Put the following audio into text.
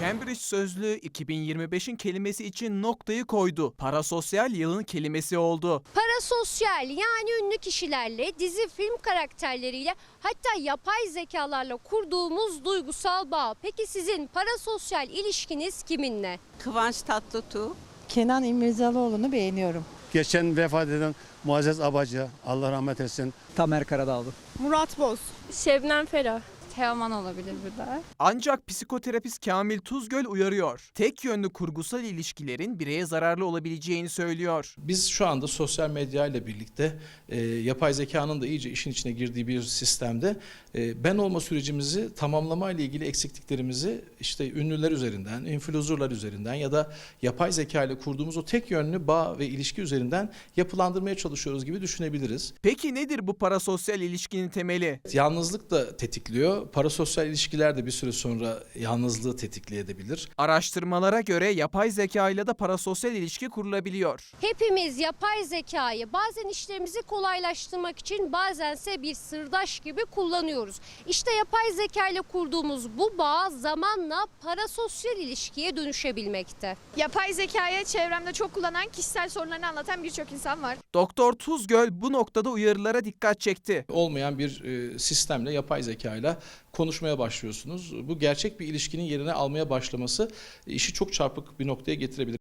Cambridge Sözlüğü 2025'in kelimesi için noktayı koydu. Parasosyal yılın kelimesi oldu. Parasosyal yani ünlü kişilerle, dizi film karakterleriyle hatta yapay zekalarla kurduğumuz duygusal bağ. Peki sizin parasosyal ilişkiniz kiminle? Kıvanç Tatlıtuğ. Kenan İmirzalıoğlu'nu beğeniyorum. Geçen vefat eden Muazzez Abacı, Allah rahmet etsin. Tamer Karadağlı. Murat Boz. Şebnem Ferah. Teoman olabilir burada. Ancak psikoterapist Kamil Tuzgöl uyarıyor. Tek yönlü kurgusal ilişkilerin bireye zararlı olabileceğini söylüyor. Biz şu anda sosyal medya ile birlikte e, yapay zekanın da iyice işin içine girdiği bir sistemde e, ben olma sürecimizi tamamlama ile ilgili eksikliklerimizi işte ünlüler üzerinden, influencerlar üzerinden ya da yapay zeka ile kurduğumuz o tek yönlü bağ ve ilişki üzerinden yapılandırmaya çalışıyoruz gibi düşünebiliriz. Peki nedir bu parasosyal ilişkinin temeli? Yalnızlık da tetikliyor. Parasosyal ilişkiler de bir süre sonra yalnızlığı tetikleyebilir. Araştırmalara göre yapay zeka ile de parasosyal ilişki kurulabiliyor. Hepimiz yapay zekayı bazen işlerimizi kolaylaştırmak için bazense bir sırdaş gibi kullanıyoruz. İşte yapay zeka ile kurduğumuz bu bağ zamanla parasosyal ilişkiye dönüşebilmekte. Yapay zekayı çevremde çok kullanan kişisel sorunlarını anlatan birçok insan var. Doktor Tuzgöl bu noktada uyarılara dikkat çekti. olmayan bir e, sistemle yapay zeka ile konuşmaya başlıyorsunuz. Bu gerçek bir ilişkinin yerine almaya başlaması işi çok çarpık bir noktaya getirebilir.